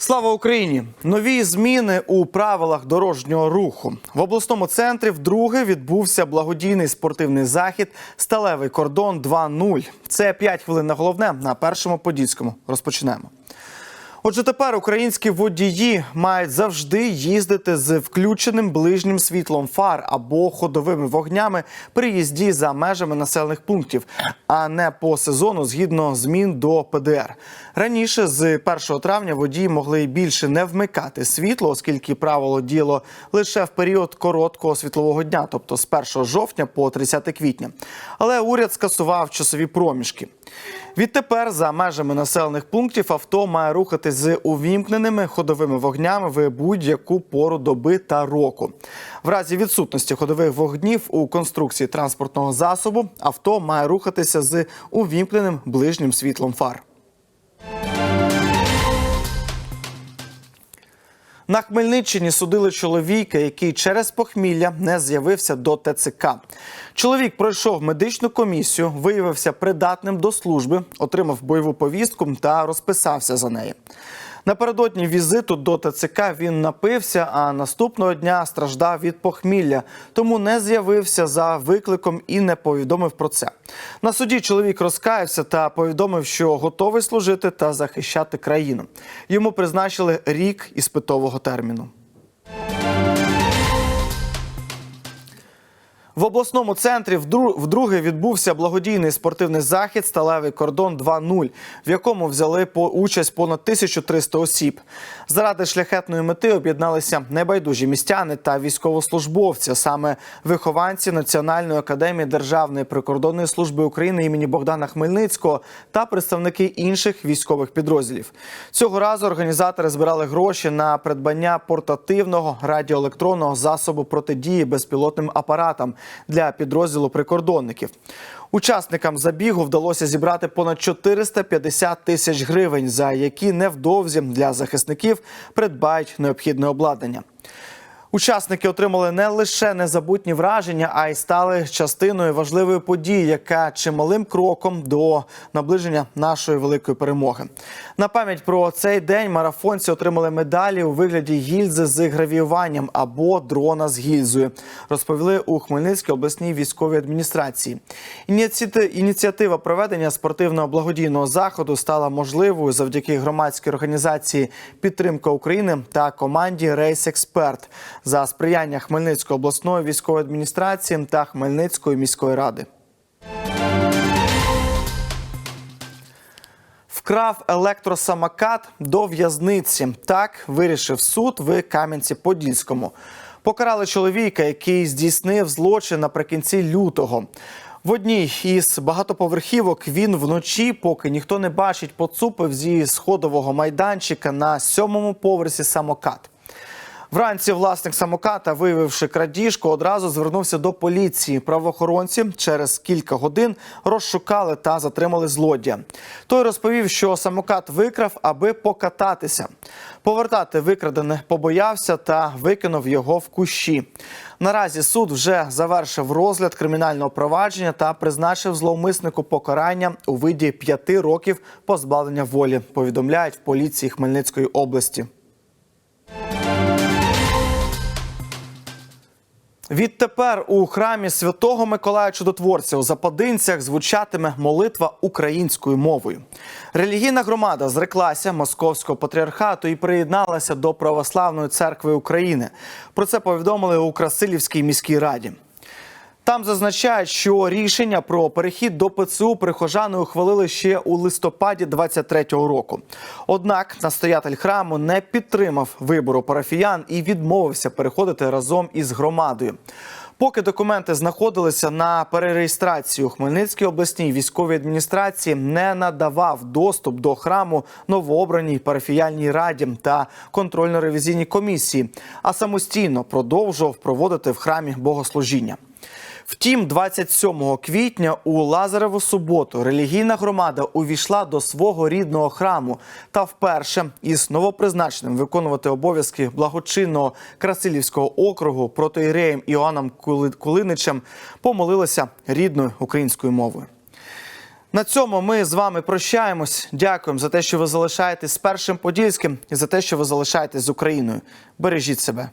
Слава Україні! Нові зміни у правилах дорожнього руху в обласному центрі. Вдруге відбувся благодійний спортивний захід Сталевий кордон 2.0. Це 5 хвилин на головне на першому подільському. Розпочнемо. Отже, тепер українські водії мають завжди їздити з включеним ближнім світлом фар або ходовими вогнями при їзді за межами населених пунктів, а не по сезону згідно змін до ПДР. Раніше з 1 травня водії могли більше не вмикати світло, оскільки правило діяло лише в період короткого світлового дня, тобто з 1 жовтня по 30 квітня. Але уряд скасував часові проміжки. Відтепер за межами населених пунктів авто має рухати з увімкненими ходовими вогнями в будь-яку пору доби та року. В разі відсутності ходових вогнів у конструкції транспортного засобу авто має рухатися з увімкненим ближнім світлом фар. На Хмельниччині судили чоловіка, який через похмілля не з'явився до ТЦК. Чоловік пройшов медичну комісію, виявився придатним до служби, отримав бойову повістку та розписався за неї. Напередодні візиту до ТЦК він напився, а наступного дня страждав від похмілля, тому не з'явився за викликом і не повідомив про це. На суді чоловік розкаявся та повідомив, що готовий служити та захищати країну. Йому призначили рік іспитового терміну. В обласному центрі вдру- вдруге відбувся благодійний спортивний захід Сталевий кордон 2.0, в якому взяли по участь понад 1300 осіб. Заради шляхетної мети об'єдналися небайдужі містяни та військовослужбовці, саме вихованці Національної академії Державної прикордонної служби України імені Богдана Хмельницького та представники інших військових підрозділів. Цього разу організатори збирали гроші на придбання портативного радіоелектронного засобу протидії безпілотним апаратам для підрозділу прикордонників. Учасникам забігу вдалося зібрати понад 450 тисяч гривень, за які невдовзі для захисників придбають необхідне обладнання. Учасники отримали не лише незабутні враження, а й стали частиною важливої події, яка чималим кроком до наближення нашої великої перемоги. На пам'ять про цей день марафонці отримали медалі у вигляді гільзи з гравіюванням або дрона з гільзою. Розповіли у Хмельницькій обласній військовій адміністрації. Ініціатива проведення спортивного благодійного заходу стала можливою завдяки громадській організації Підтримка України та команді Рейс Експерт за сприяння Хмельницької обласної військової адміністрації та Хмельницької міської ради. Вкрав електросамокат до в'язниці. Так вирішив суд в Кам'янці-Подільському. Покарали чоловіка, який здійснив злочин наприкінці лютого. В одній із багатоповерхівок він вночі, поки ніхто не бачить, поцупив зі сходового майданчика на сьомому поверсі самокат. Вранці власник самоката, виявивши крадіжку, одразу звернувся до поліції. Правоохоронці через кілька годин розшукали та затримали злодія. Той розповів, що самокат викрав, аби покататися. Повертати викрадене побоявся та викинув його в кущі. Наразі суд вже завершив розгляд кримінального провадження та призначив зловмиснику покарання у виді п'яти років позбавлення волі. Повідомляють в поліції Хмельницької області. Відтепер у храмі Святого Миколая Чудотворця у Западинцях звучатиме молитва українською мовою. Релігійна громада зреклася московського патріархату і приєдналася до Православної церкви України. Про це повідомили у Красилівській міській раді. Там зазначають, що рішення про перехід до ПЦУ прихожани ухвалили ще у листопаді 23-го року. Однак настоятель храму не підтримав вибору парафіян і відмовився переходити разом із громадою. Поки документи знаходилися на перереєстрації у Хмельницькій обласній військовій адміністрації, не надавав доступ до храму новообраній парафіяльній раді та контрольно-ревізійній комісії, а самостійно продовжував проводити в храмі богослужіння. Втім, 27 квітня у Лазареву суботу релігійна громада увійшла до свого рідного храму та вперше із новопризначеним виконувати обов'язки благочинного Красилівського округу протоіреєм Іоанном Кули- Кулиничем помолилася рідною українською мовою. На цьому ми з вами прощаємось. Дякуємо за те, що ви залишаєтесь з першим подільським і за те, що ви залишаєтесь з Україною. Бережіть себе.